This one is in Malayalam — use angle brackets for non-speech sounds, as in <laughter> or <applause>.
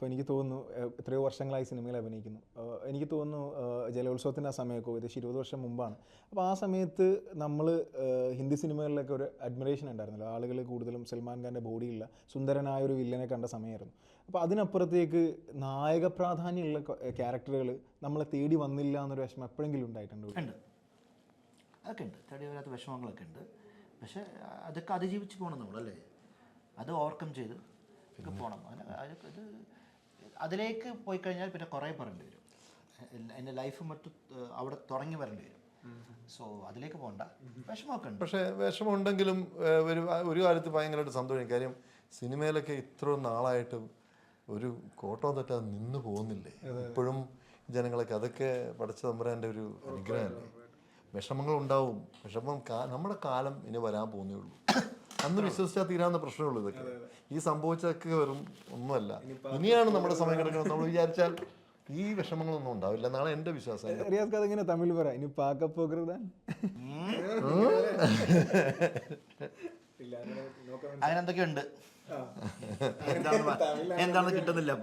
ഇപ്പോൾ എനിക്ക് തോന്നുന്നു എത്രയോ വർഷങ്ങളായി സിനിമയിൽ അഭിനയിക്കുന്നു. എനിക്ക് തോന്നുന്നു ജലോത്സവത്തിന്റെ ആ സമയമൊക്കെ ഏകദേശം ഇരുപത് വർഷം മുമ്പാണ്. അപ്പോൾ ആ സമയത്ത് നമ്മൾ ഹിന്ദി സിനിമകളിലൊക്കെ ഒരു അഡ്മിറേഷൻ ഉണ്ടായിരുന്നല്ലോ. ആളുകൾ കൂടുതലും സൽമാൻ ഖാന്റെ ബോഡിയുള്ള സുന്ദരനായ ഒരു വില്ലനെ കണ്ട സമയമായിരുന്നു. അപ്പോൾ അതിനപ്പുറത്തേക്ക് നായക പ്രാധാന്യമുള്ള ക്യാരക്ടറുകൾ നമ്മളെ തേടി വന്നില്ല എന്നൊരു വിഷമം എപ്പോഴെങ്കിലും ഉണ്ടായിട്ടുണ്ട്? ഉണ്ട്. അതൊക്കെ ഉണ്ട്. തേടി വരാത്ത വിഷമങ്ങളൊക്കെ ഉണ്ട്. പക്ഷേ അതൊക്കെ അതിജീവിച്ച് പോകണം നമ്മളല്ലേ? അത് ഓവർകം ചെയ്ത് ഒക്കെ പോകണം അതൊക്കെ ഇത് അതിലേക്ക് പോയി കഴിഞ്ഞാൽ പിന്നെ കുറേ പറയേണ്ടി വരും. എന്റെ ലൈഫ് മറ്റു അവിടെ തുടങ്ങി വരേണ്ടി വരും. സോ അതിലേക്ക് പോകണ്ട. വിഷമമൊക്കെ ഉണ്ട്. പക്ഷേ വിഷമമുണ്ടെങ്കിലും ഒരു ഒരു കാലത്ത് ഭയങ്കരമായിട്ട് സന്തോഷം. കാര്യം സിനിമയിലൊക്കെ ഇത്ര നാളായിട്ട് ഒരു കോട്ടോ തെറ്റാതെ നിന്ന് പോകുന്നില്ലേ? ഇപ്പോഴും ജനങ്ങളൊക്കെ അതൊക്കെ പഠിച്ച തമ്പുരാന്റെ ഒരു അനുഗ്രഹമല്ലേ? വിഷമങ്ങൾ ഉണ്ടാവും വിഷമം നമ്മുടെ കാലം ഇനി വരാൻ പോകുന്നേ ഉള്ളൂ. അന്ന് വിശ്വസിച്ചാൽ തീരാവുന്ന പ്രശ്നമുള്ളൂ ഇതൊക്കെ. ഈ സംഭവിച്ചതൊക്കെ വെറും ഒന്നുമല്ല. ഇനിയാണ് നമ്മുടെ സമയം കിടക്കുന്നത് നമ്മൾ <laughs> വിചാരിച്ചാൽ ഈ വിഷമങ്ങളൊന്നും ഉണ്ടാവില്ല എന്നാണ് എന്റെ വിശ്വാസം. റിയാസ് കഥ ഇങ്ങനെ തമിഴ് പറ ഇനി പാക്ക പോകരുതാൻ എന്താണ് കിട്ടുന്നില്ല അപ്പോൾ